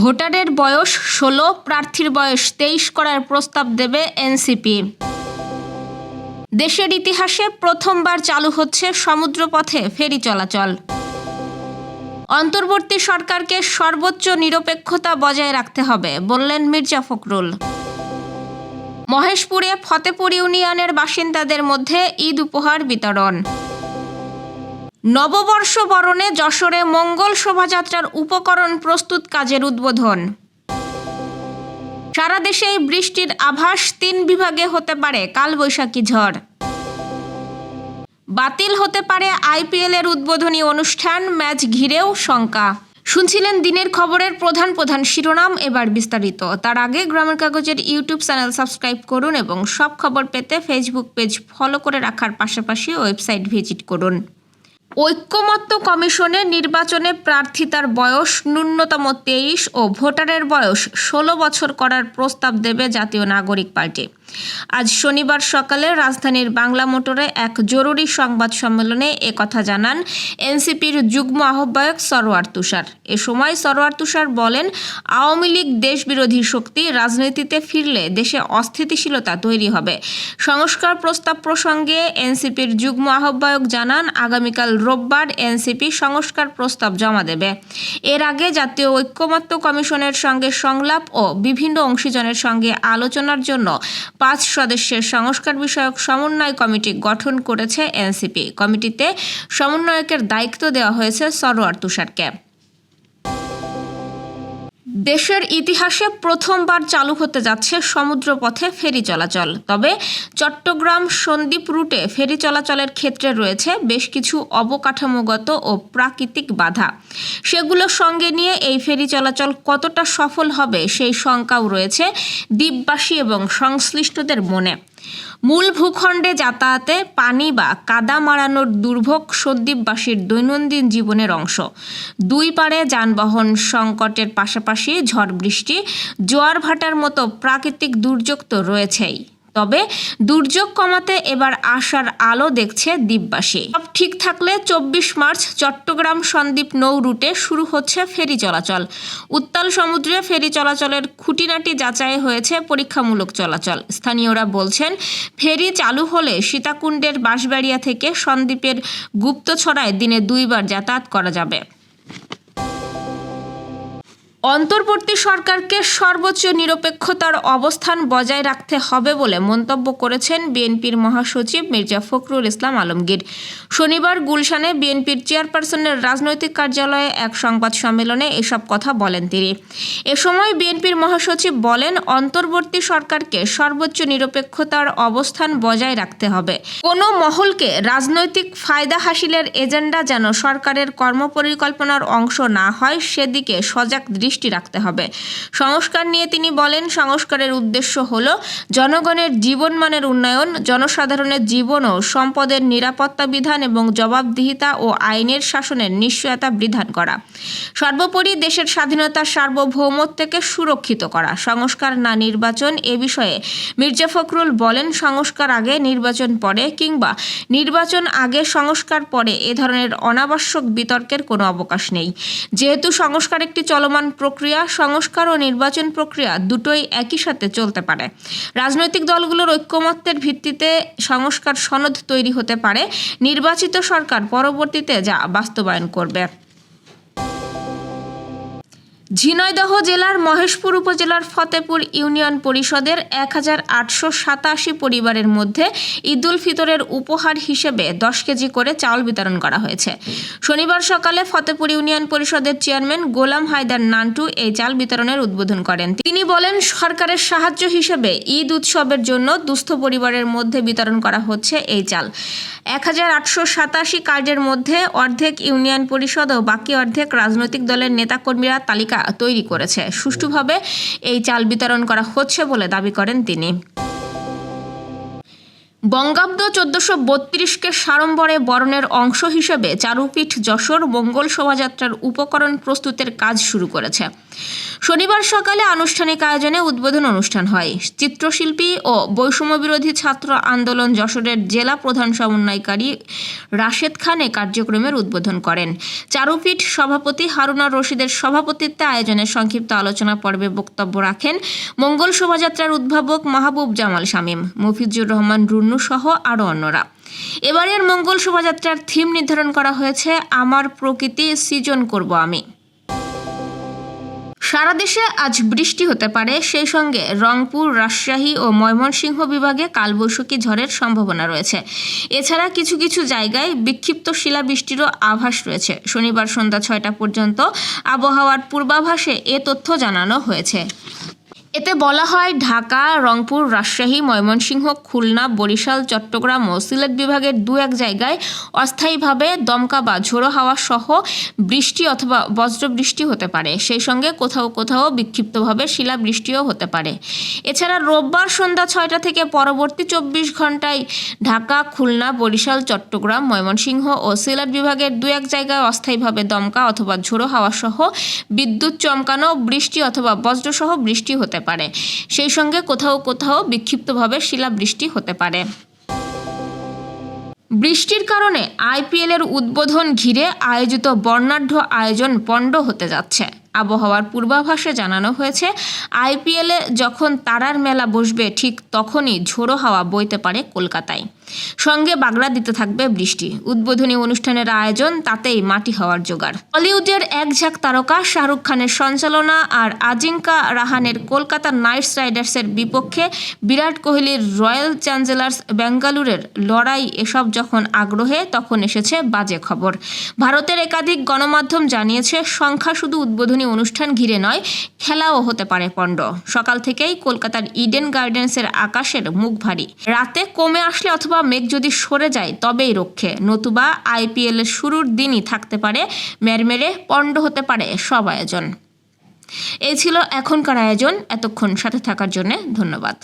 ভোটারের বয়স ষোলো, প্রার্থীর বয়স তেইশ করার প্রস্তাব দেবে এনসিপি। দেশের ইতিহাসে প্রথমবার চালু হচ্ছে সমুদ্রপথে ফেরি চলাচল। অন্তর্বর্তী সরকারকে সর্বোচ্চ নিরপেক্ষতা বজায় রাখতে হবে, বললেন মির্জা ফখরুল। মহেশপুরে ফতেপুর ইউনিয়নের বাসিন্দাদের মধ্যে ঈদ উপহার বিতরণ। নববর্ষ বরণে যশোরে মঙ্গল শোভাযাত্রার উপকরণ প্রস্তুত কাজের উদ্বোধন। সারা দেশেই বৃষ্টির আভাস তিন বিভাগে হতে পারে কালবৈশাখী ঝড়। বাতিল হতে পারে আইপিএল এর উদ্বোধনী অনুষ্ঠান, ম্যাচ ঘিরেও শঙ্কা। শুনছিলেন দিনের খবরের প্রধান প্রধান শিরোনাম এবার বিস্তারিত। তার আগে গ্রামের কাগজের ইউটিউব চ্যানেল সাবস্ক্রাইব করুন এবং সব খবর পেতে ফেসবুক পেজ ফলো করে রাখার পাশাপাশি ওয়েবসাইট ভিজিট করুন। ঐক্যমত্য কমিশনে নির্বাচনে প্রার্থিতার বয়স ন্যূনতম তেইশ ও ভোটারের বয়স ষোলো বছর করার প্রস্তাব দেবে জাতীয় নাগরিক পার্টি। আজ শনিবার সকালে রাজধানীর বাংলা মোটরে এক জরুরি সংবাদ সম্মেলনে কথা জানান এনসিপির যুগ্ম আহ্বায়ক সরোয়ার তুষার। এ সময় সরোয়ার তুষার বলেন, আওয়ামী লীগ দেশবিরোধী শক্তি রাজনীতিতে ফিরলে দেশে অস্থিতিশীলতা তৈরি হবে। সংস্কার প্রস্তাব প্রসঙ্গে এনসিপির যুগ্ম আহ্বায়ক জানান, আগামীকাল রোববার এনসিপি সংস্কার প্রস্তাব জমা দেবে। এর আগে জাতীয় ঐক্যমত্য কমিশনের সঙ্গে সংলাপ ও বিভিন্ন অংশীজনের সঙ্গে আলোচনার জন্য পাঁচ সদস্যের সংস্কার বিষয়ক সমন্বয় কমিটি গঠন করেছে এনসিপি। কমিটিতে সমন্বয়কের দায়িত্ব দেওয়া হয়েছে সরোয়ার তুষারকে। দেশের ইতিহাসে প্রথমবার চালু হতে যাচ্ছে সমুদ্রপথে ফেরি চলাচল। তবে চট্টগ্রাম সন্দ্বীপ রুটে ফেরি চলাচলের ক্ষেত্রে রয়েছে বেশ কিছু অবকাঠামোগত ও প্রাকৃতিক বাধা। সেগুলোর সঙ্গে নিয়ে এই ফেরি চলাচল কতটা সফল হবে সেই শঙ্কাও রয়েছে দ্বীপবাসী এবং সংশ্লিষ্টদের মনে। মূল ভূখণ্ডে যাতায়াতে পানি বা কাদা মারানোর দুর্ভোগ সদ্বীপবাসীর দৈনন্দিন জীবনের অংশ। দুই পারে যানবাহন সংকটের পাশাপাশি ঝড় বৃষ্টি, জোয়ার ভাটার মতো প্রাকৃতিক দুর্যোগ তো রয়েছেই। তবে দুর্যোগ কমাতে এবার আশার আলো দেখছে দ্বীপবাসী। সব ঠিক থাকলে চব্বিশ মার্চ চট্টগ্রাম সন্দ্বীপ নৌ রুটে শুরু হচ্ছে ফেরি চলাচল। উত্তাল সমুদ্রে ফেরি চলাচলের খুঁটিনাটি যাচাই হয়েছে পরীক্ষামূলক চলাচল। স্থানীয়রা বলছেন, ফেরি চালু হলে সীতাকুণ্ডের বাঁশবাড়িয়া থেকে সন্দ্বীপের গুপ্তছড়ায় দিনে দুইবার যাতায়াত করা যাবে। অন্তর্বর্তী সরকারকে সর্বোচ্চ নিরপেক্ষতার অবস্থান বজায় রাখতে হবে বলে মন্তব্য করেছেন বিএনপির মহাসচিব মির্জা ফখরুল ইসলাম আলমগীর। শনিবার গুলশানে বিএনপির চেয়ারপারসনের রাজনৈতিক কার্যালয়ে এক সংবাদ সম্মেলনে এসব কথা বলেন তিনি। এ সময় বিএনপির মহাসচিব বলেন, অন্তর্বর্তী সরকারকে সর্বোচ্চ নিরপেক্ষতার অবস্থান বজায় রাখতে হবে। কোনো মহলকে রাজনৈতিক ফায়দা হাসিলের এজেন্ডা যেন সরকারের কর্মপরিকল্পনার অংশ না হয়, সেদিকে সজাগ দৃষ্টি রাখতে হবে। সংস্কার নিয়ে তিনি বলেন, সংস্কারের উদ্দেশ্য হল জনগণের জীবনমানের উন্নয়ন, জনসাধারণের জীবন ও সম্পদের নিরাপত্তা বিধান এবং জবাবদিহিতা ও আইনের শাসনের নিশ্চয়তা বিধান করা। সর্বোপরি দেশের স্বাধীনতা সার্বভৌমত্বকে সুরক্ষিত করা। সংস্কার না নির্বাচন এ বিষয়ে মির্জা ফখরুল বলেন, সংস্কার আগে, নির্বাচন পরে কিংবা নির্বাচন আগে, সংস্কার পরে এ ধরনের অনাবশ্যক বিতর্কের কোনো অবকাশ নেই। যেহেতু সংস্কার একটি চলমান প্রক্রিয়া, সংস্কার ও নির্বাচন প্রক্রিয়া দুটোই একই সাথে চলতে পারে। রাজনৈতিক দলগুলোর ঐক্যমত্যের ভিত্তিতে সংস্কার সনদ তৈরি হতে পারে। নির্বাচিত সরকার পরবর্তীতে যা বাস্তবায়ন করবে। ঝিনাইদহ জেলার মহেশপুর উপজেলার ফতেপুর ইউনিয়ন পরিষদের এক হাজার আটশো সাতাশি পরিবারের মধ্যে ঈদুল ফিতরের উপহার হিসেবে দশ কেজি করে চাউল বিতরণ করা হয়েছে। শনিবার সকালে ফতেপুর ইউনিয়ন পরিষদের চেয়ারম্যান গোলাম হায়দার নান্টু এই চাল বিতরণের উদ্বোধন করেন। তিনি বলেন, সরকারের সাহায্য হিসেবে ঈদ উৎসবের জন্য দুস্থ পরিবারের মধ্যে বিতরণ করা হচ্ছে এই চাল। এক হাজার আটশো সাতাশি কার্ডের মধ্যে অর্ধেক ইউনিয়ন পরিষদ ও বাকি অর্ধেক রাজনৈতিক দলের নেতাকর্মীরা তালিকা তৈরি করেছে। সুষ্ঠুভাবে এই চাল বিতরণ করা হচ্ছে বলে দাবি করেন তিনি। বঙ্গাব্দ চোদ্দশো বত্রিশকে সাড়ম্বরে বরণের অংশ হিসেবে চারুপীঠ যশোর মঙ্গল শোভাযাত্রার উপকরণ প্রস্তুতের কাজ শুরু করেছে। শনিবার সকালে আনুষ্ঠানিক আয়োজনে উদ্বোধন অনুষ্ঠান হয়। চিত্রশিল্পী ও বৈষম্য বিরোধী ছাত্র আন্দোলন যশোরের জেলা প্রধান সমন্বয়কারী রাশেদ খান এ কার্যক্রমের উদ্বোধন করেন। চারুপীঠ সভাপতি হারুনা রশিদের সভাপতিত্বে আয়োজনের সংক্ষিপ্ত আলোচনা পর্বে বক্তব্য রাখেন মঙ্গল শোভাযাত্রার উদ্ভাবক মাহবুব জামাল শামীম, মফিজুর রহমান রুন্নু সহ আরও অন্যরা। এবারের মঙ্গল শোভাযাত্রার থিম নির্ধারণ করা হয়েছে, আমার প্রকৃতি সৃজন করব আমি। সারা দেশে আজ বৃষ্টি হতে পারে। সেই সঙ্গে রংপুর, রাজশাহী ও ময়মনসিংহ বিভাগে কালবৈশাখী ঝড়ের সম্ভাবনা রয়েছে। এছাড়া কিছু কিছু জায়গায় বিক্ষিপ্ত শিলাবৃষ্টিরও আভাস রয়েছে। শনিবার সন্ধ্যা ছয়টা পর্যন্ত আবহাওয়ার পূর্বাভাসে এ তথ্য জানানো হয়েছে। এতে বলা হয়, ঢাকা, রংপুর, রাজশাহী, ময়মনসিংহ, খুলনা, বরিশাল, চট্টগ্রাম ও সিলেট বিভাগের দু এক জায়গায় অস্থায়ীভাবে দমকা বা ঝোড়ো হাওয়া সহ বৃষ্টি অথবা বজ্রবৃষ্টি হতে পারে। সেই সঙ্গে কোথাও কোথাও বিক্ষিপ্তভাবে শিলাবৃষ্টিও হতে পারে। এছাড়া রোববার সন্ধ্যা ছয়টা থেকে পরবর্তী চব্বিশ ঘন্টায় ঢাকা, খুলনা, বরিশাল, চট্টগ্রাম, ময়মনসিংহ ও সিলেট বিভাগের দু এক জায়গায় অস্থায়ীভাবে দমকা অথবা ঝোড়ো হাওয়া সহ বিদ্যুৎ চমকানো বৃষ্টি অথবা বজ্রসহ বৃষ্টি হতে পারে সেই সঙ্গে কোথাও কোথাও বিক্ষিপ্তভাবে শিলাবৃষ্টি হতে পারে। বৃষ্টির কারণে আইপিএলের উদ্বোধন ঘিরে আয়োজিত বর্ণাঢ্য আয়োজন পণ্ড হতে যাচ্ছে। আবহাওয়ার পূর্বাভাসে জানানো হয়েছে, আইপিএলে যখন তারার মেলা বসবে, ঠিক তখনই ঝোড়ো হাওয়া বইতে পারে কলকাতায়। সঙ্গে বাগড়া দিতে থাকবে বৃষ্টি। উদ্বোধনী অনুষ্ঠানের আয়োজন তাতেই মাটি হওয়ার জোগাড়। বলিউডের এক ঝাঁক তারকা শাহরুখ খানের সঞ্চালনা আর আজিঙ্কা রাহানের কলকাতা নাইটস রাইডার্সের বিপক্ষে বিরাট কোহলির রয়্যাল চ্যালেঞ্জার্স বেঙ্গালুরের লড়াই এসব যখন আগ্রহে, তখন এসেছে বাজে খবর। ভারতের একাধিক গণমাধ্যম জানিয়েছে, সংখ্যা শুধু উদ্বোধনী অনুষ্ঠান ঘিরে নয়, খেলাও হতে পারে পণ্ড। সকাল থেকেই কলকাতার ইডেন গার্ডেন্সের আকাশের মুখ ভারী। রাতে কমে আসলে অথবা মেঘ যদি সরে যায়, তবেই রক্ষে। নতুবা আইপিএল এর শুরুর দিনই থাকতে পারে মেরমেরে পণ্ড হতে পারে সব আয়োজন। এই ছিল এখনকার আয়োজন। এতক্ষণ সাথে থাকার জন্য ধন্যবাদ।